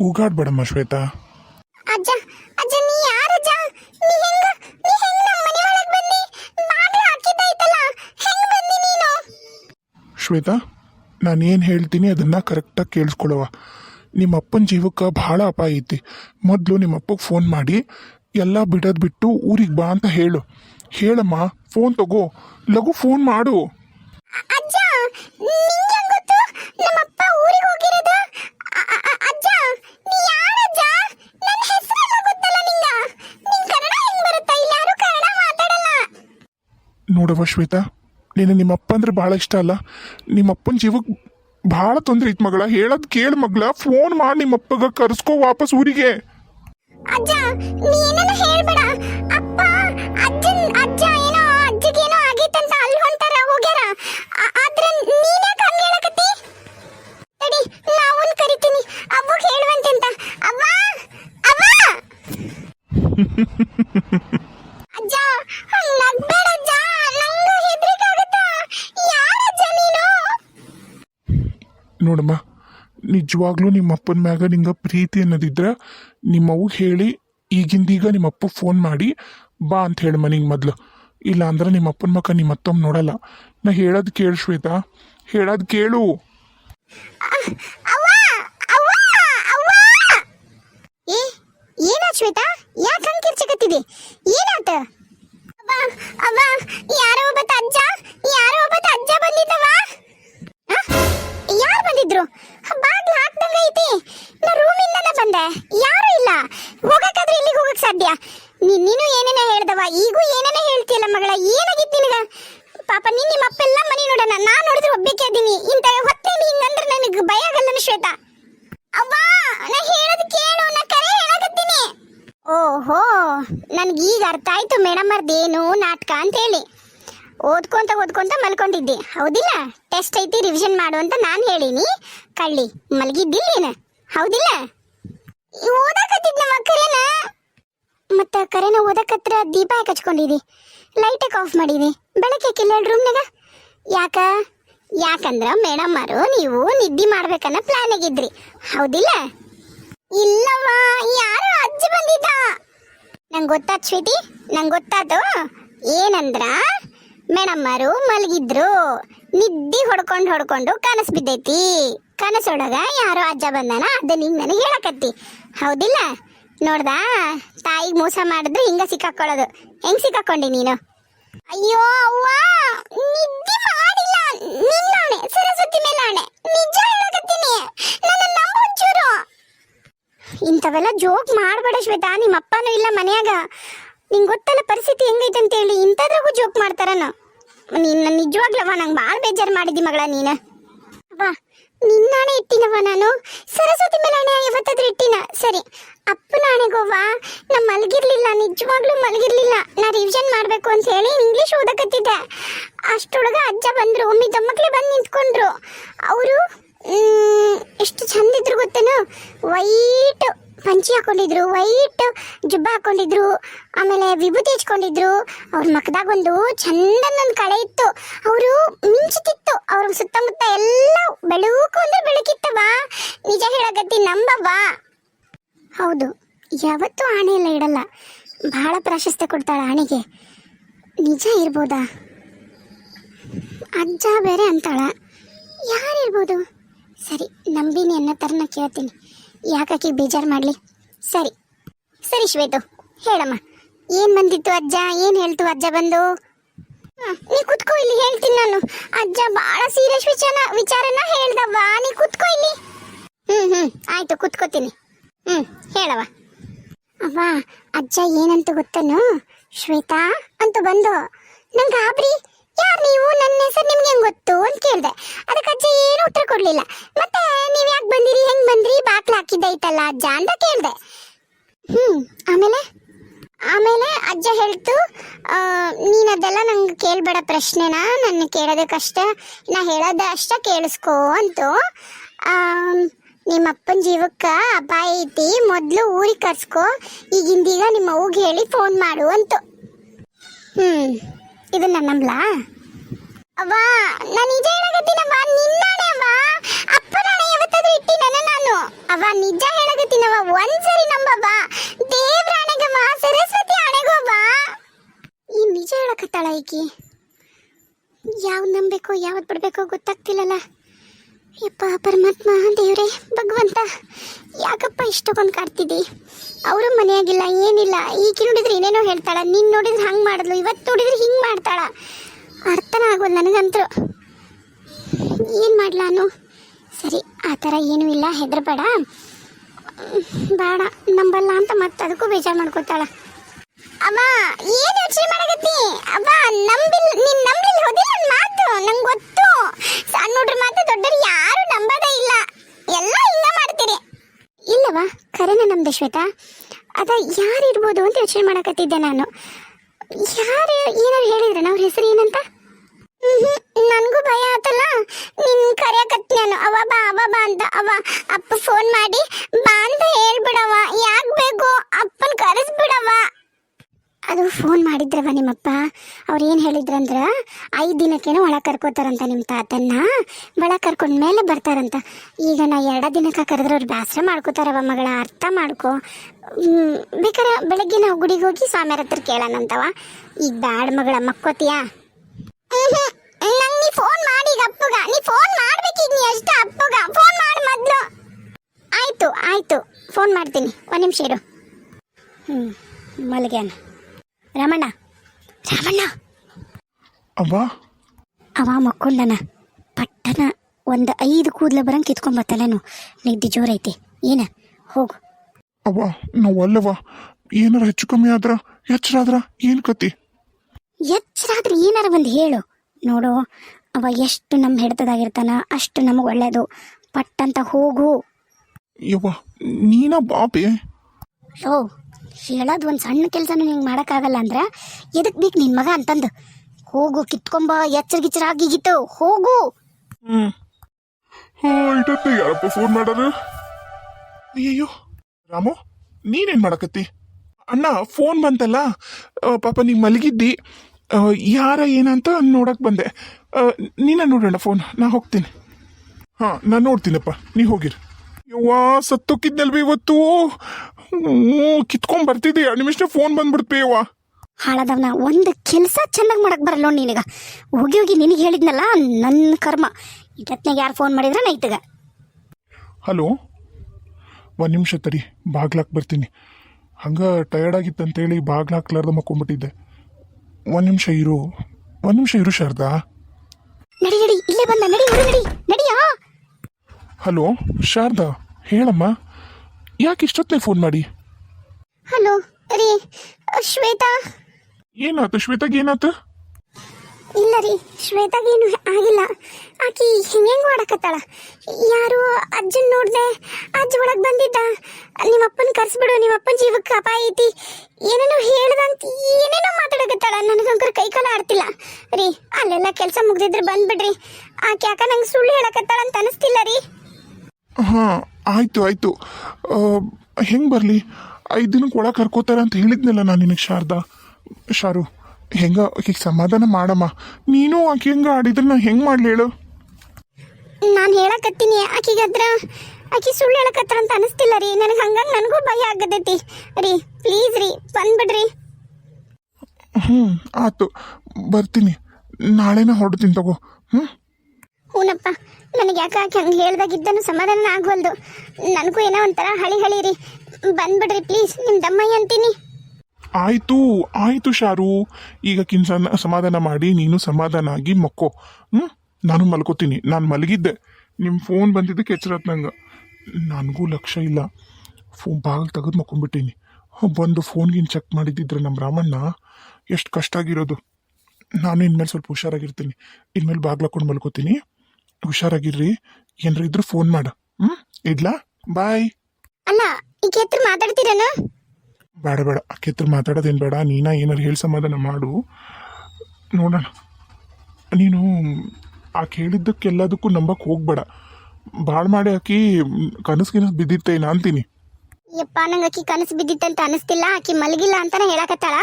ಕೂಗಾಡ್ಬೇಡಮ್ಮ ಶ್ವೇತಾ. ಅಜ್ಜ ಅಜ್ಜ ನೀ ಯಾರಜ್ಜ ನೀ ಹೆಂಗ ನೀ ಹೆಂಗ ನಮ್ಮ ಮನೆ ಒಳಗೆ ಬಂದಿ? ಬಾಗಿಲು ಹಾಕಿದ್ದೈತಲ್ಲ ಹೆಂಗ ಬಂದಿ ನೀನು? ಶ್ವೇತಾ ಏನು ಹೇಳ್ತೀನಿ ಅದನ್ನ ಕರೆಕ್ಟಾಗಿ ಕೇಳಿಸ್ಕೊಳ್ಳುವ ನಿಮ್ಮ ಅಪ್ಪನ ಜೀವಕ್ಕೆ ಭಾಳ ಅಪಾಯ ಐತಿ. ಮೊದಲು ನಿಮ್ಮ ಅಪ್ಪಗೆ ಫೋನ್ ಮಾಡಿ ಎಲ್ಲ ಬಿಡೋದು ಬಿಟ್ಟು ಊರಿಗೆ ಬಾ ಅಂತ ಹೇಳು. ಹೇಳಮ್ಮ ಫೋನ್ ತಗೋ. ಲಘು ಫೋನ್ ಮಾಡು. ಅಜ್ಜ ನಿಂಗೆ ಗೊತ್ತು ಗೊತ್ತು? ನಮ್ಮಪ್ಪ ಊರಿಗೆ ಹೋಗಿರೋದು ಅ- ಅ- ಅ- ಅಜ್ಜ ನೀ ಯಾರಜ್ಜ ನನ್ನ ಹೆಸರೆಲ್ಲ ಗೊತ್ತಲ್ಲ ನಿಂಗ ನಿಂಗ್ ಕನ್ನಡ ಹೆಂಗ್ ಬರುತ್ತಾ ಇಲ್ಲಿ ಯಾರು ಕನ್ನಡ ಮಾತಾಡಲ್ಲ ನೋಡವ್ವ ಶ್ವೇತಾ ನೀನು ನಿಮ್ಮಪ್ಪ ಅಂದ್ರೆ ಭಾಳ ಇಷ್ಟ ಅಲ್ಲ? ನಿಮ್ಮಪ್ಪನ ಜೀವಕ್ಕೆ ಭಾಳ ತೊಂದರೆ ಐತ್ ಮಗಳ. ಹೇಳದ್ ಕೇಳ ಮಗಳ. ಫೋನ್ ಮಾಡಿ ನಿಮ್ಮಪ್ಪಗ, ಕರ್ಸ್ಕೋ ವಾಪಸ್ ಊರಿಗೆ. ಅಜ್ಜ, ನೀ ನೋಡಮ್ಮ, ನಿಜವಾಗ್ಲೂ ನಿಮ್ಮ ಅಪ್ಪನ ಮ್ಯಾಗ ನಿಂಗೆ ಪ್ರೀತಿ ಅನ್ನೋದಿದ್ರೆ ನಿಮ್ಮ ಅವ್ಗೆ ಹೇಳಿ ಈಗಿಂದೀಗ ನಿಮ್ಮ ಅಪ್ಪ ಫೋನ್ ಮಾಡಿ, ಬಾ ಅಂತ ಹೇಳಿ ಮನೆಗೆ ಮೊದಲು. ಇಲ್ಲ ಅಂದ್ರೆ ನಿಮ್ಮ ಅಪ್ಪನ ಮಕ್ಕ ನಿಮ್ಮ ಅತ್ತಮ್ಮ ನೋಡಲ್ಲ. ನಾ ಹೇಳೋದು ಕೇಳು ಶ್ವೇತಾ. ಹೇಳೋದು ಕೇಳು. ಹೋಗಕ್ ಸಾಧ್ಯ ನೀ- ನೀನು ಏನೇನ ಹೇಳ್ದವ? ಈಗೂ ಏನೇನ ಹೇಳ್ತಿಯಲ್ಲ ಮಗಳ? ಏನಾಗಿತ್ತು ನಿನಗ? ಪಾಪ, ನೀನ್ ನಿಮ್ಮ ಅಪ್ಪೆಲ್ಲ ಮನೆ ನೋಡೋಣ. ನಾನು ನೋಡಿದ್ರೆ ಒಬ್ಬಕ್ಕೆ ಅದೀನಿ. ಇಂತ ಹೊತ್ತೇಲಿ ಹಿಂಗಂದ್ರೆ ನನಗೆ ಭಯ ಆಗಲ್ಲ ಶ್ವೇತಾ. ಅವ್ವ, ನಾ ಹೇಳೋದು ಕೇಳು. ನಾ ಕರೆ ಹೇಳಕತ್ತೀನಿ. ಓಹೋ, ನನಗೆ ಈಗ ಅರ್ಥ ಆಯ್ತು ಮೇಡಮ್ ಏನು ನಾಟಕ ಅಂತ ಹೇಳಿ ಓದ್ಕೊಂತ ಓದ್ಕೊಂತ ಮಲ್ಕೊಂಡಿದ್ದೆ. ಹೌದಿಲ್ಲ? ಟೆಸ್ಟ್ ಐತಿ, ರಿವಿಷನ್ ಮಾಡು ಅಂತ ನಾನು ಹೇಳಿನಿ. ಕಳ್ಳಿ ಮಲಗಿದ್ದಿಲ್ಲೇನ ಹೌದಿಲ್ಲ? ಓದಕತ್ತಿದ್ನಮ್ಮ ಕರೆನ ಮತ್ತ ಕರೆನ ಓದಕತ್ರ ದೀಪ ಯಾಕೆ ಹಚ್ಕೊಂಡಿದಿ ಲೈಟ್ ಯಾಕೆ ಆಫ್ ಮಾಡಿದಿ ಬೆಳಕೆ ಕಿಲ್ಲ ರೂಮ್ನಾಗ ಯಾಕ? ಯಾಕಂದ್ರ ಮೇಡಮ್ ಅವರು ನೀವು ನಿದ್ದೆ ಮಾಡ್ಬೇಕನ್ನ ಪ್ಲಾನ್ ಆಗಿದ್ರಿ. ಹೌದಿಲ್ಲ? ಇಲ್ಲವಾ ಯಾರು ಅಜ್ಜಿ ಬಂದಿದ್ದ. ನಂಗೆ ಗೊತ್ತಾತ್ ಶ್ವೇತಿ? ನಂಗೆ ಗೊತ್ತಾತು. ಏನಂದ್ರ ಮೇಡಮ್ಮರು ಮಲಗಿದ್ರು. ನಿದ್ದೆ ಹೊಡ್ಕೊಂಡು ಹೊಡ್ಕೊಂಡು ಕನಸು ಬಿದ್ದೈತಿ. ಕನಸೊಳಗ ಯಾರೋ ಅಜ್ಜ ಬಂದಾನ ಅದ ನಿಂಗೆ ನನಗೆ ಹೇಳಕತ್ತಿ. ಹೌದಿಲ್ಲ? ನೋಡ್ದಾ? ತಾಯಿಗೆ ಮೋಸ ಮಾಡಿದ್ರೆ ಹಿಂಗ ಸಿಕ್ಕಾಕೊಳ್ಳೋದು. ಹೆಂಗ್ ಸಿಕ್ಕಾಕೊಂಡಿ ನೀನು? ಅಯ್ಯೋ, ಅವ್ವ! ನಿದ್ದೆ ಮಾಡಿಲ್ಲ. ನಿನ್ನಾಣೆ ಸರಸ್ವತಿ ಮೇಲಾಣೆ ನಿಜ ಹೇಳಕತ್ತೀನಿ. ನನ್ನ ನಂಬೊಂಚೂರು ಇಂಥವೆಲ್ಲ ಜೋಕ್ ಮಾಡಬೇಡ ಶ್ವೇತಾ. ನಿಮ್ಮ ಅಪ್ಪನೂ ಇಲ್ಲ ಮನ್ಯಾಗ. ನಿಂಗೆ ಗೊತ್ತಲ್ಲ ಪರಿಸ್ಥಿತಿ ಹೆಂಗೈತೆ ಅಂತ ಹೇಳಿ. ಇಂಥದ್ರಾಗೂ ಜೋಕ್ ಮಾಡ್ತಾರನ. ನಿನ್ನ ನಿಜವಾಗ್ಲವ ನಂಗೆ ಭಾಳ ಬೇಜಾರು ಮಾಡಿದ್ದಿ ಮಗಳ ನೀನು. ನಿನ್ನಾಣೆ ಇಟ್ಟಿನವ ನಾನು? ಸರಸ್ವತಿ ಮೇಲೆ ಹಣೆ ಯಾವತ್ತಾದ್ರೂ ಇಟ್ಟಿನ? ಸರಿ, ಅಪ್ಪನ ಹಣೆಗೋವ ನಾ ಮಲಗಿರ್ಲಿಲ್ಲ, ನಿಜವಾಗ್ಲೂ ಮಲಗಿರ್ಲಿಲ್ಲ. ನಾ ರಿವಿಷನ್ ಮಾಡಬೇಕು ಅಂತ ಹೇಳಿ ಇಂಗ್ಲೀಷ್ ಓದಕತ್ತಿದ್ದೆ. ಅಷ್ಟೊಳಗ ಅಜ್ಜ ಬಂದ್ರು, ಒಮ್ಮೆ ದಮ್ಮಕ್ಲೆ ಬಂದು ನಿಂತ್ಕೊಂಡ್ರು. ಅವರು ಎಷ್ಟು ಚಂದ ಇದ್ರು ಗೊತ್ತೇನು? ವೈಟ್ ಪಂಚಿ ಹಾಕೊಂಡಿದ್ರು ವೈಟ್ ಜುಬ್ಬ ಹಾಕೊಂಡಿದ್ರು, ಆಮೇಲೆ ವಿಭೂತಿ ಹಚ್ಕೊಂಡಿದ್ರು. ಅವ್ರ ಮಕ್ಕದಾಗ ಒಂದು ಚಂದನೊಂದು ಕಳೆ ಇತ್ತು. ಅವರು ಮಿಂಚುತ್ತಿತ್ತು ಅವ್ರ ಸುತ್ತಮುತ್ತ ಎಲ್ಲ ಬೆಳಕು ಅಂದ್ರೆ ಬೆಳಕಿತ್ತವ ನಿಜ ಹೇಳಕತ್ತಿ, ನಂಬವ್ವ. ಹೌದು, ಯಾವತ್ತೂ ಆಣೆ ಎಲ್ಲ ಇಡಲ್ಲ. ಬಹಳ ಪ್ರಾಶಸ್ತ್ಯ ಕೊಡ್ತಾಳೆ ಆಣೆಗೆ. ನಿಜ ಇರ್ಬೋದಾ? ಅಜ್ಜ ಬೇರೆ ಅಂತಾಳ. ಯಾರಿರ್ಬೋದು ಸರಿ, ನಂಬಿನಿ ಅನ್ನೋ ಥರನ ಕೇಳ್ತೀನಿ. ಯಾಕಾಕಿ ಬೇಜಾರು ಮಾಡಲಿ? ಸರಿ. ಸರಿ ಶ್ವೇತು, ಹೇಳಮ್ಮ. ಏನು ಬಂದಿತ್ತು ಅಜ್ಜ? ಏನು ಹೇಳ್ತು ಅಜ್ಜ ಬಂದು? ನೀ ಕುತ್ಕೋ ಇಲ್ಲಿ, ಹೇಳ್ತೀನಿ ನಾನು. ಅಜ್ಜ ಭಾಳ ಸೀರಿಯಸ್ ವಿಚಾರ, ವಿಚಾರನ ಹೇಳ್ದವ್ವ. ನೀ ಕುತ್ಕೋ ಇಲ್ಲಿ. ಹ್ಞೂ ಹ್ಞೂ ಆಯಿತು, ಕುತ್ಕೋತೀನಿ. ಹ್ಞೂ ಹೇಳವ ಅವ್ವ, ಅಜ್ಜ ಏನಂತ ಗೊತ್ತನು? ಶ್ವೇತಾ ಅಂತ ಬಂದು, ನಂಗೆ ಗಾಬರಿ ಯಾರು ನೀವು ನನ್ನ ಹೆಸರು ನಿಮ್ಗೆ ಹೆಂಗ್ ಗೊತ್ತು ಅಂತ ಕೇಳಿದೆ. ಅದಕ್ಕೆ ಅಜ್ಜ ಏನು ಉತ್ತರ ಕೊಡ್ಲಿಲ್ಲ. ಮತ್ತೆ ನೀವು ಯಾಕೆ ಬಂದಿರಿ, ಹೆಂಗ್ ಬಂದ್ರಿ? ಬಾಕ್ಲ ಹಾಕಿದ್ದೈತಲ್ಲ ಅಜ್ಜ ಅಂತ ಕೇಳಿದೆ. ಹ್ಮ್, ಆಮೇಲೆ? ಆಮೇಲೆ ಅಜ್ಜ ಹೇಳ್ತು ನೀನು ಅದೆಲ್ಲ ನಂಗೆ ಕೇಳಬೇಡ ಪ್ರಶ್ನೆನ? ನನ್ನ ಕೇಳೋದಕ್ಕಷ್ಟ, ನಾ ಹೇಳೋದ ಅಷ್ಟ ಕೇಳಿಸ್ಕೋ ಅಂತು. ನಿಮ್ಮ ಅಪ್ಪನ ಜೀವಕ್ಕೆ ಅಪಾಯ ಐತಿ, ಮೊದಲು ಊರಿಗೆ ಕರ್ಸ್ಕೋ, ಈಗಿಂದೀಗ ನಿಮ್ಮ ಅವ್ಗೆ ಹೇಳಿ ಫೋನ್ ಮಾಡು ಅಂತು. ಹ್ಮ್. ಇದನ್ನ ನಂಬ್ಲಾ? ಅವ್ವ, ನಾನು ನಿಜ ಹೇಳಕತ್ತೀನವ್ವ ನಿನ್ನಣೆವ್ವ ಅಪ್ಪನಣೆ ಯಾವತ್ತಾದ್ರೂ ಇಟ್ಟಿನ ನಾನು. ಅವ್ವ, ನಿಜ ಹೇಳಕತ್ತೀನವ್ವ, ಒಂದ್ಸರಿ ನಂಬವ್ವ. ಅಣೆಗಮ್ಮ ಸರಸ್ವತಿ ಆಣೆಗವ್ವ ಈ ನಿಜ ಹೇಳಕತ್ತಾಳ ಈಕಿ. ಯಾವ್ದು ನಂಬಬೇಕು ಯಾವ್ದು ಬಿಡಬೇಕು ಗೊತ್ತಾಗ್ತಿಲ್ಲಲ್ಲ. ಯಪ್ಪ, ಪರಮಾತ್ಮ, ದೇವ್ರೆ, ಭಗವಂತ. ಯಾಕಪ್ಪ ಇಷ್ಟೊಂದು ಕಾಡ್ತಿದ್ದಿ? ಅವರು ಮನೆಯಾಗಿಲ್ಲ, ಏನಿಲ್ಲ. ಈಕೆ ನೋಡಿದ್ರೆ ಏನೇನೋ ಹೇಳ್ತಾಳ. ನೀನು ನೋಡಿದ್ರೆ ಹಂಗೆ ಮಾಡಿದ್ಲು ಇವತ್ತು ನೋಡಿದ್ರೆ ಹಿಂಗೆ ಮಾಡ್ತಾಳ. ಅರ್ಥನ ಆಗೋಲ್ಲ ನನಗಂತೂ. ಏನು ಮಾಡ್ಲಾನು ಸರಿ, ಆ ಥರ ಏನೂ ಇಲ್ಲ. ಹೆದರ್ಬೇಡ. ಬೇಡ, ನಂಬಲ್ಲ ಅಂತ ಮತ್ತೆ ಅದಕ್ಕೂ ಬೇಜಾರು ಮಾಡ್ಕೋತಾಳ. ಅಮ್ಮ, ಏನು ಯೋಚನೆ ಮಾಡಕತ್ತಿ? ಅಮ್ಮ ನಂಬಿಲ್ ನೀನ್ ನಂಬಲಿಲ್ಲ ಹೋದಿ ನನ್ನ ಮಾತು ನಂಗೆ ಗೊತ್ತು ಸಣ್ಣ ಹುಡ್ರ ಮಾತು ದೊಡ್ಡರು ಯಾರು ನಂಬೋದೇ ಇಲ್ಲ ಎಲ್ಲ ಇಲ್ಲ ಮಾಡ್ತೀರಿ ಇಲ್ಲವಾ ಖರೇನ ನಮ್ದು ಶ್ವೇತಾ. ಅದ ಯಾರು ಇರ್ಬೋದು ಅಂತ ಯೋಚನೆ ಮಾಡಕತ್ತಿದ್ದೆ ನಾನು. ಯಾರು ಏನಾರು ಹೇಳಿದ್ರೆ ಅವ್ರ ಹೆಸರು ಏನಂತ? ನನಗೂ ಭಯ ಆತಲ್ಲ. ನಿನ್ ಕರೆಯಕತ್ತಿ ನಾನು. ಅವ ಬಾ ಅವ ಬಾ ಅಂತ ಅವ ಅಪ್ಪ ಫೋನ್ ಮಾಡಿ, ಬಾ ಅಂತ ಹೇಳ್ಬಿಡವ ಯಾಕ್ ಬೇಕು? ಅಪ್ಪನ್ ಕರೆಸ್ಬಿಡವ ಅದು ಫೋನ್ ಮಾಡಿದ್ರವ ನಿಮ್ಮಪ್ಪ? ಅವ್ರು ಏನು ಹೇಳಿದ್ರಂದ್ರ ಐದು ದಿನಕ್ಕೇನೋ ಒಳಗೆ ಕರ್ಕೋತಾರಂತ ನಿಮ್ಮ ತಾತನ್ನ. ಒಳಗೆ ಕರ್ಕೊಂಡ ಮೇಲೆ ಬರ್ತಾರಂತ. ಈಗ ನಾ ಎರಡ ದಿನಕ್ಕೆ ಕರೆದ್ರೆ ಅವ್ರು ಬೇಸರ ಮಾಡ್ಕೋತಾರವ ಮಗಳ ಅರ್ಥ ಮಾಡ್ಕೊ. ಬೇಕಾರೆ ಬೆಳಗ್ಗೆ ನಾವು ಗುಡಿಗೆ ಹೋಗಿ ಸ್ವಾಮಿಯರ ಹತ್ರ ಕೇಳೋಣಂತವ ಈಗ ಬ್ಯಾಡ ಮಗಳ ಮಕ್ಕೋತಿಯಾ? ನಂಗೆ ನೀ ಫೋನ್ ಮಾಡಿ ಅಪ್ಪಗ. ನೀ ಫೋನ್ ಮಾಡ್ಬೇಕೀಗ ನೀ ಅಷ್ಟೇ ಅಪ್ಪಗ. ಫೋನ್ ಮಾಡಿ ಮೊದಲು. ಆಯ್ತು ಆಯ್ತು. ಫೋನ್ ಮಾಡ್ತೀನಿ. ಒಂದು ನಿಮಿಷ ಇರು. ಹ್ಞೂ ಮಲಗ್ಯಾನ. ರಾಮಣ್ಣ. ರಾಮಣ್ಣ. ಅವ್ವ ಅವ ಮಕ್ಕೊಂಡನ. ಪಟ್ಟನ ಒಂದು ಐದು ಕೂದಲ ಬರಂಗೆ ಕಿತ್ಕೊಂಬತ್ತಲೇನು ನಿದ್ದೆ ಜೋರೈತಿ. ಏನ? ಹೋಗು. ಅವ್ವ ನಾವು ಅಲ್ಲವ? ಏನಾರ ಹೆಚ್ಚು ಕಮ್ಮಿ ಆದ್ರ ಎಚ್ಚರ ಆದ್ರ ಏನು ಕತಿ? ಎಚ್ಚರಾದ್ರೆ ಏನಾರ ಒಂದು ಹೇಳು. ನೋಡು ಅವ ಎಷ್ಟು ನಮ್ಮ ಹಿಡ್ತದಾಗಿರ್ತಾನ ಅಷ್ಟು ನಮಗೆ ಒಳ್ಳೇದು. ಪಟ್ಟಂತ ಹೋಗು. ಯವ್ವ ನೀನ ಬಾಬೆ ಓ ಹೇಳೋದು ಒಂದು ಸಣ್ಣ ಕೆಲಸನೂ ನಿಂಗೆ ಮಾಡೋಕ್ಕಾಗಲ್ಲ ಅಂದ್ರೆ ಎದಕ್ಕೆ ಬೇಕು ನಿನ್ನ ಮಗ ಅಂತಂದು. ಹೋಗು, ಕಿತ್ಕೊಂಬ ಎಚ್ಚರ ಗಿಚ್ಚರ ಆಗಿಗಿತ್ತು ಹೋಗು ಹ್ಞೂ ಹ್ಞೂ ಯಾರಪ್ಪ ಫೋನ್ ಮಾಡೋದು? ಅಯ್ಯಯ್ಯೋ. ರಾಮು, ನೀನೇನ್ ಮಾಡಕತ್ತಿ? ಅಣ್ಣ ಫೋನ್ ಬಂತಲ್ಲ? ಪಾಪ ನೀ ಮಲಗಿದ್ದಿ. ಯಾರ ಏನಂತ ನೋಡಕ್ ಬಂದೆ. ನೀನ ನೋಡೋಣ ಫೋನ್ ನಾ ಹೋಗ್ತೀನಿ. ಹಾಂ ನಾನು ನೋಡ್ತೀನಪ್ಪ. ನೀ ಹೋಗಿರಿ. ಯವ್ವಾ ಸತ್ತೋಕಿದ್ನಲ್ವಿ ಇವತ್ತು? ಕಿತ್ಕೊಂಡ್ ಬರ್ತಿದ್ದೆ ಎರಡು ನಿಮಿಷ ಫೋನ್ ಬಂದ್ಬಿಡ್ತು ಹಾಳದವ್ನ ಒಂದು ಕೆಲಸ ಚೆನ್ನಾಗಿ ಮಾಡಕ್ ಬರಲ್ಲ ನೀನೀಗ. ಹೋಗಿ ಹೋಗಿ ನಿನಗೆ ಹೇಳಿದ್ನಲ್ಲ ನನ್ನ ಕರ್ಮ. ಇದತ್ನಾಗ ಯಾರು ಫೋನ್ ಮಾಡಿದ್ರ ನೈತಗ ಹಲೋ? ಒಂದು ನಿಮಿಷ ತಡಿ ಬಾಗ್ಲಾಕ್ ಬರ್ತೀನಿ. ಹಂಗೆ ಟಯರ್ಡ್ ಆಗಿತ್ತು ಅಂತೇಳಿ ಬಾಗ್ಲ ಹಾಕ್ಲಾರ್ದ ಮಕ್ಕೊಂಡ್ಬಿಟ್ಟಿದ್ದೆ. ಒಂದು ನಿಮಿಷ ಇರು. ಒಂದು ನಿಮಿಷ ಇರು ಶಾರದಾ. ನಡಿ ನಡಿ ಇಲ್ಲೇ ಬಂದ ನಡಿ ನಡಿಯಾ? ಹಲೋ ಶಾರದಾ ಹೇಳಮ್ಮ. ಯಾಕೆ ಇಷ್ಟೊತ್ತನೇ ಫೋನ್ ಮಾಡಿ? ಹಲೋ ರೀ ಶ್ವೇತಾ? ಏನಾಯ್ತು ಶ್ವೇತಾಗ ಏನಾಯ್ತು ಇಲ್ಲ ರೀ ಶ್ವೇತಾಗೇನು ಆಗಿಲ್ಲ. ಆಕಿ ಹೆಂಗೆ ಮಾಡಕತ್ತಾಳ? ಯಾರು ಅಜ್ಜನ್ ನೋಡ್ದೆ ಅಜ್ಜ ಒಳಗೆ ಬಂದಿದ್ದ. ನಿಮ್ಮಪ್ಪನ ಕರ್ಸ್ಬಿಡು ನಿಮ್ಮಪ್ಪನ ಜೀವಕ್ಕೆ ಅಪಾಯ ಐತಿ. ಏನೇನೋ ಹೇಳ್ದಂತ ಏನೇನೋ ಮಾತಾಡಕತ್ತಾಳ. ನನಗಂಕರ್ ಕೈ ಕಾಲ ಆಡ್ತಿಲ್ಲ. ರೀ ಅಲ್ಲೆಲ್ಲ ಕೆಲಸ ಮುಗ್ದಿದ್ರೆ ಬಂದ್ಬಿಡ್ರಿ. ಆಕೆ ಯಾಕ ನಂಗೆ ಸುಳ್ಳು ಹೇಳಕತ್ತಾಳ ಅಂತ ಅನಿಸ್ತಿಲ್ಲ ರೀ? ಹಾಂ ಆಯಿತು ಆಯಿತು. ಹೆಂಗೆ ಬರಲಿ? ಐದು ದಿನಕ್ಕೆ ಒಳಗೆ ಕರ್ಕೋತಾರ ಅಂತ ಹೇಳಿದ್ನಲ್ಲ ನಾನು ನಿನಗೆ ಶಾರದಾ. ಶಾರು ಹೆಂಗ ಆಕೆಗೆ ಸಮಾಧಾನ ಮಾಡಮ್ಮ. ನೀನು ಆಕೆ ಹೆಂಗೆ ಆಡಿದ್ರೆ ನಾನು ಹೆಂಗೆ ಮಾಡಲಿ ಹೇಳು? ನಾನು ಹೇಳಕತ್ತೀನಿ. ಆಕಿಗದ್ರ ಆಕಿ ಸುಳ್ಳು ಹೇಳಕತ್ತಾರ ಅಂತ ಅನಿಸ್ತಿಲ್ಲ ರೀ. ನನಗೆ ಹಂಗಾಗಿ ನನಗೂ ಭಯ ಆಗದೈತಿ ರೀ ಪ್ಲೀಸ್ ರೀ ಬಂದ್ಬಿಡ್ರಿ. ಹ್ಞೂ ಆತು. ಬರ್ತೀನಿ. ನಾಳೆನೇ ಹೊರಡ್ತೀನಿ ತಗೋ. ಹ್ಞೂ ಹೂನಪ್ಪ. ನನಗೆ ಯಾಕೆ ಆಕೆ ಹಂಗೆ ಹೇಳ್ದಾಗಿದ್ದನು ಸಮಾಧಾನ ಆಗೋಲ್ದು ನನಗೂ ಏನೋ ಒಂಥರ ಹಳಿ ರೀ ಬಂದ್ಬಿಡ್ರಿ ಪ್ಲೀಸ್ ನಿಮ್ಮ ದಮ್ಮಯ್ಯ ಅಂತೀನಿ. ಆಯಿತು ಆಯಿತು ಶಾರು. ಈಗ ಕಿನ್ ಸಮಾಧಾನ ಮಾಡಿ, ನೀನು ಸಮಾಧಾನ ಆಗಿ ಮಕ್ಕೋ. ಹ್ಞೂ ನಾನು ಮಲ್ಕೋತೀನಿ. ನಾನು ಮಲಗಿದ್ದೆ. ನಿಮ್ಮ ಫೋನ್ ಬಂದಿದ್ದಕ್ಕೆ ಎಚ್ಚರತ್ ನಂಗೆ ನನಗೂ ಲಕ್ಷ್ಯ ಇಲ್ಲ. ಫೋನ್ ಬಾಗಿಲು ತೆಗೆದು ಮಕ್ಕೊಂಡ್ಬಿಟ್ಟೀನಿ. ಬಂದು ಫೋನ್ಗಿನ ಚೆಕ್ ಮಾಡಿದ್ದಿದ್ರೆ ನಮ್ಮ ರಾಮಣ್ಣ ಎಷ್ಟು ಕಷ್ಟ ಆಗಿರೋದು ನಾನು ಇನ್ಮೇಲೆ ಸ್ವಲ್ಪ ಹುಷಾರಾಗಿರ್ತೀನಿ. ಇನ್ಮೇಲೆ ಬಾಗ್ಲು ಹಾಕೊಂಡು ಮಲ್ಕೋತೀನಿ. ಹುಷಾರಾಗಿರ್ರಿ. ಏನ್ರ ಇದ್ರು ಫೋನ್ ಮಾಡು. ಹ್ಮ್? ಇಡ್ಲಾ? ಬಾಯ್ ಅಲ್ಲ ಈಗ ಹತ್ರ ಮಾತಾಡ್ತೀರೇನು? ಬೇಡ ಬೇಡ. ಅಕ್ಕಿ ಹತ್ರ ಮಾತಾಡೋದೇನು ಬೇಡ. ನೀನ ಏನಾರು ಹೇಳಿ ಸಮಾಧಾನ ಮಾಡು. ನೋಡೋಣ. ನೀನು ಆಕೆ ಹೇಳಿದ್ದಕ್ಕೆಲ್ಲದಕ್ಕೂ ನಂಬಕ್ಕೆ ಹೋಗ್ಬೇಡ. ಭಾಳ ಮಾಡಿ ಆಕಿ ಕನಸು ಗಿನಸು ಬಿದ್ದಿತ್ತೇನ ಅಂತೀನಿ. ಯಪ್ಪ ನಂಗೆ ಆಕಿ ಕನಸು ಬಿದ್ದಿತ್ತಂತ ಅನಿಸ್ತಿಲ್ಲ. ಆಕಿ ಮಲಗಿಲ್ಲ ಅಂತಾನೆ ಹೇಳಕತ್ತಾಳ.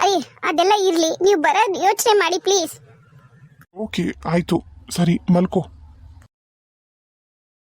ಅಯ್ಯ ಅದೆಲ್ಲ ಇರ್ಲಿ. ನೀವು ಬರೋದು ಯೋಚನೆ ಮಾಡಿ ಪ್ಲೀಸ್ ಓಕೆ ಆಯಿತು. ಸರಿ ಮಲ್ಕೋ